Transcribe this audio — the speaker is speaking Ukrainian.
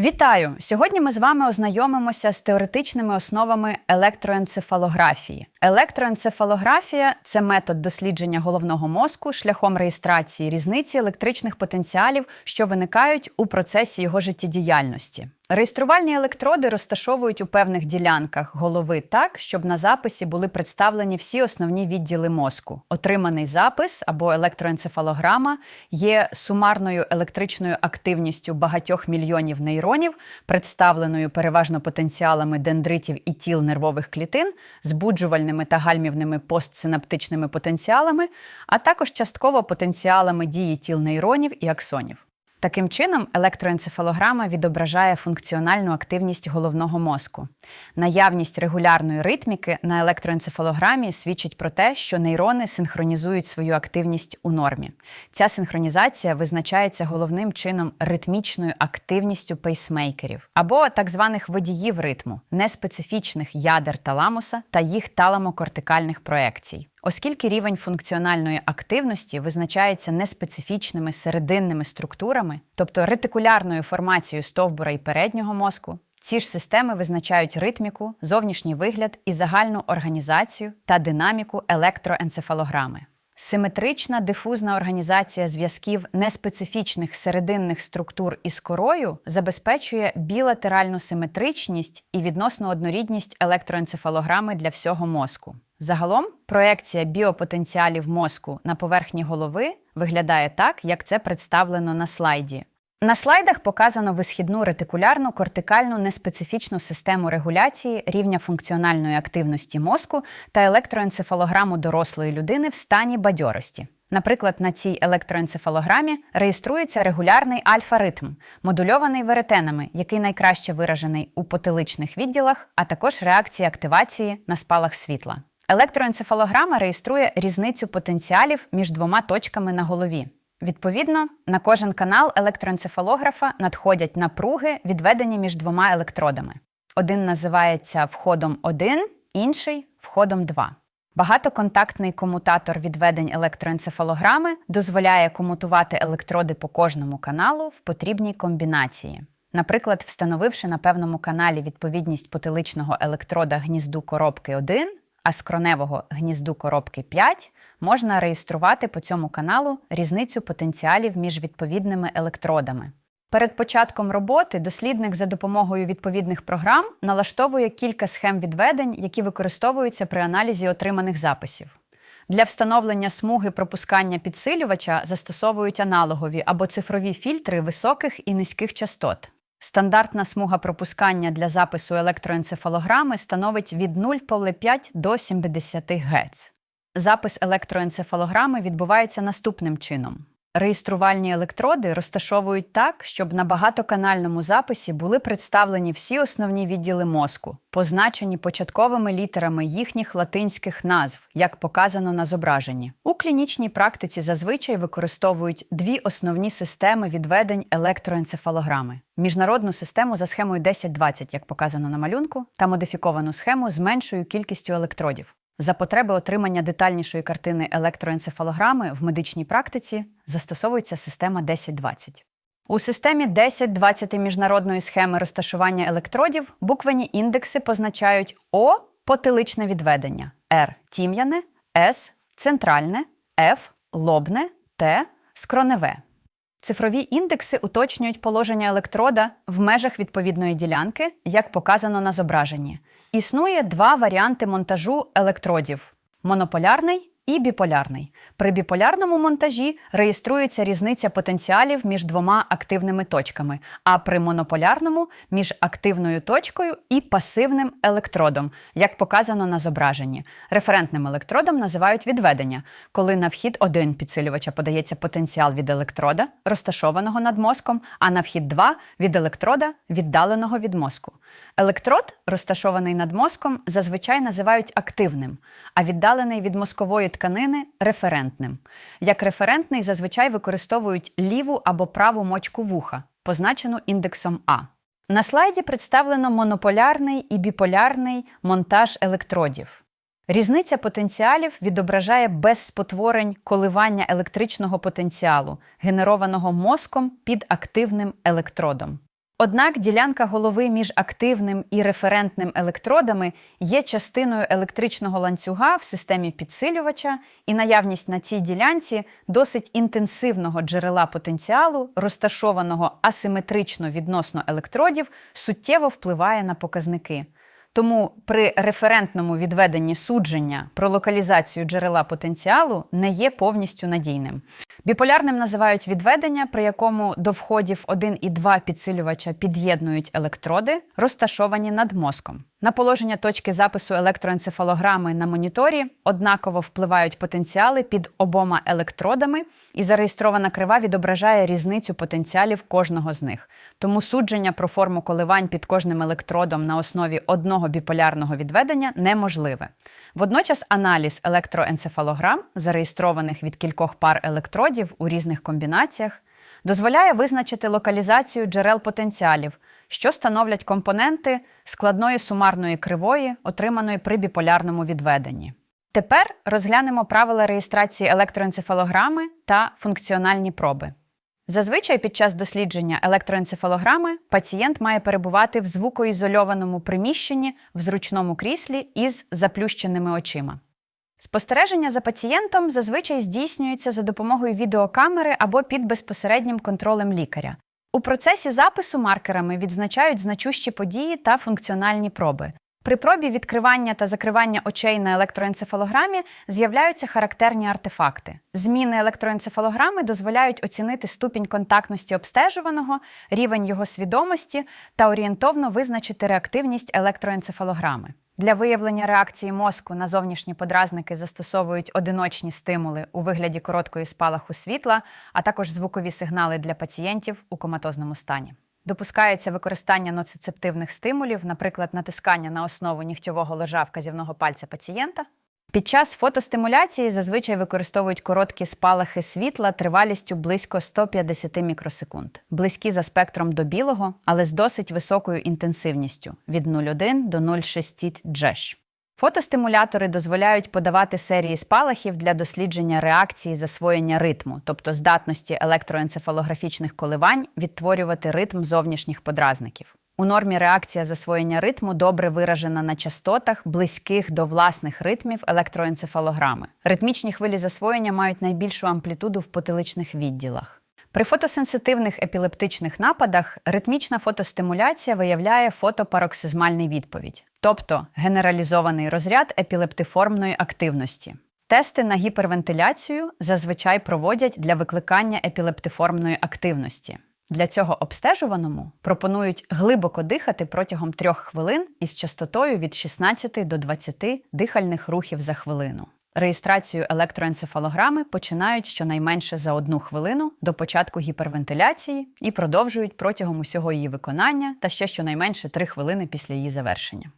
Вітаю! Сьогодні ми з вами ознайомимося з теоретичними основами електроенцефалографії. Електроенцефалографія це метод дослідження головного мозку шляхом реєстрації різниці електричних потенціалів, що виникають у процесі його життєдіяльності. Реєструвальні електроди розташовують у певних ділянках голови так, щоб на записі були представлені всі основні відділи мозку. Отриманий запис або електроенцефалограма є сумарною електричною активністю багатьох мільйонів нейронів, представленою переважно потенціалами дендритів і тіл нервових клітин, збуджувальними та гальмівними постсинаптичними потенціалами, а також частково потенціалами дії тіл нейронів і аксонів. Таким чином, електроенцефалограма відображає функціональну активність головного мозку. Наявність регулярної ритміки на електроенцефалограмі свідчить про те, що нейрони синхронізують свою активність у нормі. Ця синхронізація визначається головним чином ритмічною активністю пейсмейкерів або так званих водіїв ритму, неспецифічних ядер таламуса та їх таламокортикальних проекцій. Оскільки рівень функціональної активності визначається неспецифічними серединними структурами, тобто ретикулярною формацією стовбура і переднього мозку, ці ж системи визначають ритміку, зовнішній вигляд і загальну організацію та динаміку електроенцефалограми. Симетрична дифузна організація зв'язків неспецифічних серединних структур із корою забезпечує білатеральну симетричність і відносну однорідність електроенцефалограми для всього мозку. Загалом, проекція біопотенціалів мозку на поверхні голови виглядає так, як це представлено на слайді. На слайдах показано висхідну ретикулярну кортикальну неспецифічну систему регуляції рівня функціональної активності мозку та електроенцефалограму дорослої людини в стані бадьорості. Наприклад, на цій електроенцефалограмі реєструється регулярний альфа-ритм, модульований веретенами, який найкраще виражений у потиличних відділах, а також реакції активації на спалах світла. Електроенцефалограма реєструє різницю потенціалів між двома точками на голові. Відповідно, на кожен канал електроенцефалографа надходять напруги, відведені між двома електродами. Один називається входом 1, інший входом 2. Багатоконтактний комутатор відведень електроенцефалограми дозволяє комутувати електроди по кожному каналу в потрібній комбінації. Наприклад, встановивши на певному каналі відповідність потиличного електрода гнізду коробки 1, а скроневого гнізду коробки 5, можна реєструвати по цьому каналу різницю потенціалів між відповідними електродами. Перед початком роботи дослідник за допомогою відповідних програм налаштовує кілька схем відведень, які використовуються при аналізі отриманих записів. Для встановлення смуги пропускання підсилювача застосовують аналогові або цифрові фільтри високих і низьких частот. Стандартна смуга пропускання для запису електроенцефалограми становить від 0,5 до 70 Гц. Запис електроенцефалограми відбувається наступним чином. Реєструвальні електроди розташовують так, щоб на багатоканальному записі були представлені всі основні відділи мозку, позначені початковими літерами їхніх латинських назв, як показано на зображенні. У клінічній практиці зазвичай використовують дві основні системи відведень електроенцефалограми: міжнародну систему за схемою 1020, як показано на малюнку, та модифіковану схему з меншою кількістю електродів. За потреби отримання детальнішої картини електроенцефалограми в медичній практиці застосовується система 1020. У системі 10-20 міжнародної схеми розташування електродів буквені індекси позначають О потиличне відведення, Р тім'яне, С центральне, Ф лобне, Т скроневе. Цифрові індекси уточнюють положення електрода в межах відповідної ділянки, як показано на зображенні. Існує два варіанти монтажу електродів монополярний і біполярний. При біполярному монтажі реєструється різниця потенціалів між двома активними точками, а при монополярному між активною точкою і пасивним електродом, як показано на зображенні. Референтним електродом називають відведення, коли на вхід один підсилювача подається потенціал від електрода, розташованого над мозком, а на вхід 2 від електрода, віддаленого від мозку. Електрод, розташований над мозком, зазвичай називають активним, а віддалений від мозкової тканини референтним. Як референтний зазвичай використовують ліву або праву мочку вуха, позначену індексом А. На слайді представлено монополярний і біполярний монтаж електродів. Різниця потенціалів відображає без спотворень коливання електричного потенціалу, генерованого мозком під активним електродом. Однак ділянка голови між активним і референтним електродами є частиною електричного ланцюга в системі підсилювача, і наявність на цій ділянці досить інтенсивного джерела потенціалу, розташованого асиметрично відносно електродів, суттєво впливає на показники. Тому при референтному відведенні судження про локалізацію джерела потенціалу не є повністю надійним. Біполярним називають відведення, при якому до входів 1 і 2 підсилювача під'єднують електроди, розташовані над мозком. На положення точки запису електроенцефалограми на моніторі однаково впливають потенціали під обома електродами, і зареєстрована крива відображає різницю потенціалів кожного з них. Тому судження про форму коливань під кожним електродом на основі одного біполярного відведення неможливе. Водночас аналіз електроенцефалограм, зареєстрованих від кількох пар електродів у різних комбінаціях, дозволяє визначити локалізацію джерел потенціалів, що становлять компоненти складної сумарної кривої, отриманої при біполярному відведенні. Тепер розглянемо правила реєстрації електроенцефалограми та функціональні проби. Зазвичай під час дослідження електроенцефалограми пацієнт має перебувати в звукоізольованому приміщенні в зручному кріслі із заплющеними очима. Спостереження за пацієнтом зазвичай здійснюється за допомогою відеокамери або під безпосереднім контролем лікаря. У процесі запису маркерами відзначають значущі події та функціональні проби. При пробі відкривання та закривання очей на електроенцефалограмі з'являються характерні артефакти. Зміни електроенцефалограми дозволяють оцінити ступінь контактності обстежуваного, рівень його свідомості та орієнтовно визначити реактивність електроенцефалограми. Для виявлення реакції мозку на зовнішні подразники застосовують одиночні стимули у вигляді короткої спалаху світла, а також звукові сигнали для пацієнтів у коматозному стані. Допускається використання ноцицептивних стимулів, наприклад, натискання на основу нігтьового ложа вказівного пальця пацієнта. Під час фотостимуляції зазвичай використовують короткі спалахи світла тривалістю близько 150 мікросекунд, близькі за спектром до білого, але з досить високою інтенсивністю від 0,1 до 0,6 джеш. Фотостимулятори дозволяють подавати серії спалахів для дослідження реакції засвоєння ритму, тобто здатності електроенцефалографічних коливань відтворювати ритм зовнішніх подразників. У нормі реакція засвоєння ритму добре виражена на частотах, близьких до власних ритмів електроенцефалограми. Ритмічні хвилі засвоєння мають найбільшу амплітуду в потиличних відділах. При фотосенситивних епілептичних нападах ритмічна фотостимуляція виявляє фотопароксизмальний відповідь, тобто генералізований розряд епілептиформної активності. Тести на гіпервентиляцію зазвичай проводять для викликання епілептиформної активності. Для цього обстежуваному пропонують глибоко дихати протягом трьох хвилин із частотою від 16 до 20 дихальних рухів за хвилину. Реєстрацію електроенцефалограми починають щонайменше за одну хвилину до початку гіпервентиляції і продовжують протягом усього її виконання та ще щонайменше три хвилини після її завершення.